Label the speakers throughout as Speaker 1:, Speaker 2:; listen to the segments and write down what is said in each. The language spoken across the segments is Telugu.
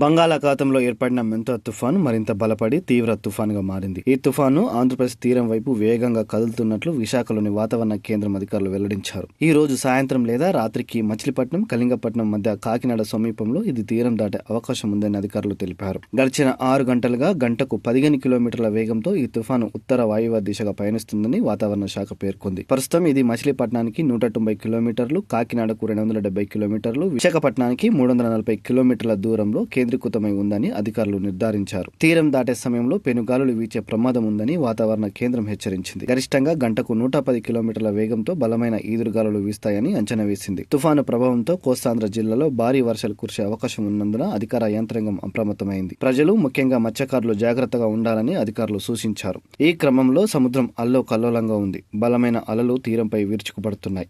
Speaker 1: బంగాళాఖాతంలో ఏర్పడిన మెంతో తుఫాను మరింత బలపడి తీవ్ర తుఫానుగా మారింది. ఈ తుఫాను ఆంధ్రప్రదేశ్ తీరం వైపు వేగంగా కదులుతున్నట్లు విశాఖలోని వాతావరణ కేంద్రం అధికారులు వెల్లడించారు. ఈ రోజు సాయంత్రం లేదా రాత్రికి మచిలీపట్నం కళింగపట్నం మధ్య కాకినాడ సమీపంలో ఇది తీరం దాటే అవకాశం ఉందని అధికారులు తెలిపారు. గడిచిన ఆరు గంటలుగా గంటకు పదిహేను కిలోమీటర్ల వేగంతో ఈ తుఫాను ఉత్తర వాయువ్య దిశగా పయనిస్తుందని వాతావరణ శాఖ పేర్కొంది. ప్రస్తుతం ఇది మచిలీపట్నానికి నూట తొంభై కిలోమీటర్లు కాకినాడకు రెండు వందల డెబ్బై కిలోమీటర్లు విశాఖపట్నానికి మూడు వందల నలభై కిలోమీటర్ల దూరంలో కేంద్రీకృతమై ఉందని అధికారులు నిర్ధారించారు. తీరం దాటే సమయంలో పెనుగాలులు వీచే ప్రమాదం ఉందని వాతావరణ కేంద్రం హెచ్చరించింది. గరిష్టంగా గంటకు నూట పది కిలోమీటర్ల వేగంతో బలమైన ఈదురుగాలులు వీస్తాయని అంచనా వేసింది. తుఫాను ప్రభావంతో కోస్తాంధ్ర జిల్లాలో భారీ వర్షాలు కురిసే అవకాశం ఉన్నందున అధికార యంత్రాంగం అప్రమత్తమైంది. ప్రజలు ముఖ్యంగా మత్స్యకారులు జాగ్రత్తగా ఉండాలని అధికారులు సూచించారు. ఈ క్రమంలో సముద్రం అల్లో కల్లోలంగా ఉంది. బలమైన అలలు తీరంపై విరుచుకుపడుతున్నాయి.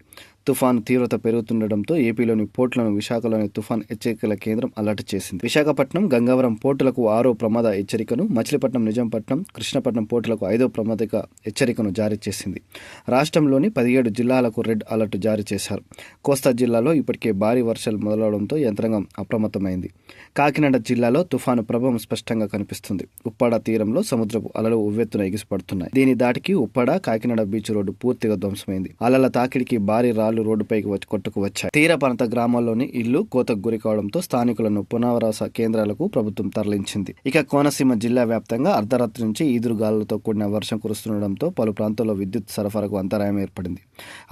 Speaker 1: తుఫాను తీవ్రత పెరుగుతుండటంతో ఏపీలోని పోర్టులను విశాఖలోని తుఫాన్ హెచ్చరికల కేంద్రం అలర్ట్ చేసింది. విశాఖపట్నం గంగవరం పోర్టులకు ఆరో ప్రమాద హెచ్చరికను మచిలీపట్నం నిజాంపట్నం కృష్ణపట్నం పోర్టులకు ఐదో ప్రమాదిక హెచ్చరికను జారీ చేసింది. రాష్ట్రంలోని పదిహేడు జిల్లాలకు రెడ్ అలర్ట్ జారీ చేశారు. కోస్తా జిల్లాలో ఇప్పటికే భారీ వర్షాలు మొదలవడంతో యంత్రాంగం అప్రమత్తమైంది. కాకినాడ జిల్లాలో తుఫాను ప్రభావం స్పష్టంగా కనిపిస్తుంది. ఉప్పాడ తీరంలో సముద్రపు అలలు ఉవ్వెత్తున ఎగిసిపడుతున్నాయి. దీని దాటికి ఉప్పాడ కాకినాడ బీచ్ రోడ్డు పూర్తిగా ధ్వంసమైంది. అలల తాకిడికి భారీ వాహనాలు రోడ్డుపైకి వచ్చి కొట్టుకు వచ్చాయి. తీర ప్రాంత గ్రామాల్లోని ఇల్లు కోతకు గురి కావడంతో స్థానికులను పునరావాస కేంద్రాలకు ప్రభుత్వం తరలించింది. ఇక కోనసీమ జిల్లా వ్యాప్తంగా అర్ధరాత్రి నుంచి ఈదురుగాలులతో కూడిన వర్షం కురుస్తుండటంతో పలు ప్రాంతాల్లో విద్యుత్ సరఫరాకు అంతరాయం ఏర్పడింది.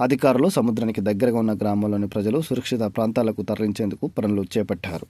Speaker 1: అధికారులు సముద్రానికి దగ్గరగా ఉన్న గ్రామాల్లోని ప్రజలు సురక్షిత ప్రాంతాలకు తరలించేందుకు పనులు చేపట్టారు.